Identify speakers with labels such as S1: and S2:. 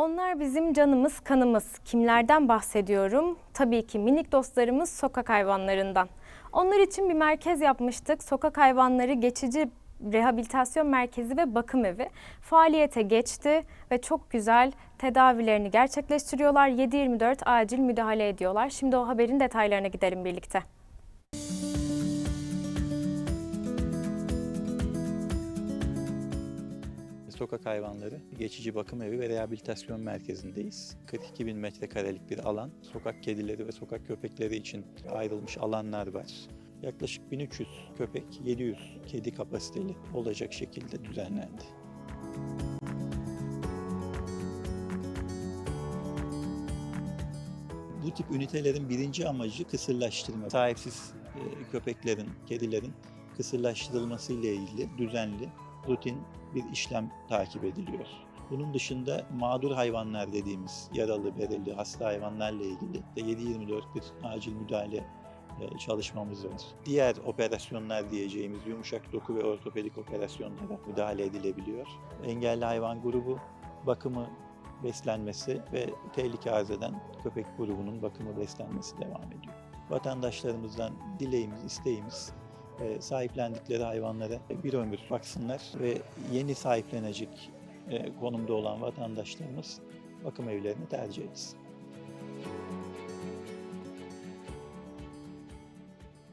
S1: Onlar bizim canımız, kanımız. Kimlerden bahsediyorum? Tabii ki minik dostlarımız sokak hayvanlarından. Onlar için bir merkez yapmıştık. Sokak hayvanları geçici rehabilitasyon merkezi ve bakım evi faaliyete geçti ve çok güzel tedavilerini gerçekleştiriyorlar. 7-24 acil müdahale ediyorlar. Şimdi o haberin detaylarına gidelim birlikte.
S2: Sokak hayvanları geçici bakım evi ve rehabilitasyon merkezindeyiz. 42 bin metrekarelik bir alan. Sokak kedileri ve sokak köpekleri için ayrılmış alanlar var. Yaklaşık 1300 köpek, 700 kedi kapasiteli olacak şekilde düzenlendi. Bu tip ünitelerin birinci amacı kısırlaştırma. Sahipsiz e, köpeklerin, kedilerin kısırlaştırılması ile ilgili düzenli, rutin bir işlem takip ediliyor. Bunun dışında mağdur hayvanlar dediğimiz yaralı, bereli, hasta hayvanlarla ilgili de 7-24 bir acil müdahale e, çalışmamız var. Diğer operasyonlar diyeceğimiz yumuşak doku ve ortopedik operasyonlara müdahale edilebiliyor. Engelli hayvan grubu bakımı, beslenmesi ve tehlike arz eden köpek grubunun bakımı, beslenmesi devam ediyor. Vatandaşlarımızdan dileğimiz, isteğimiz sahiplendikleri hayvanlara bir ömür baksınlar ve yeni sahiplenecek e, konumda olan vatandaşlarımız bakım evlerini tercih etsin.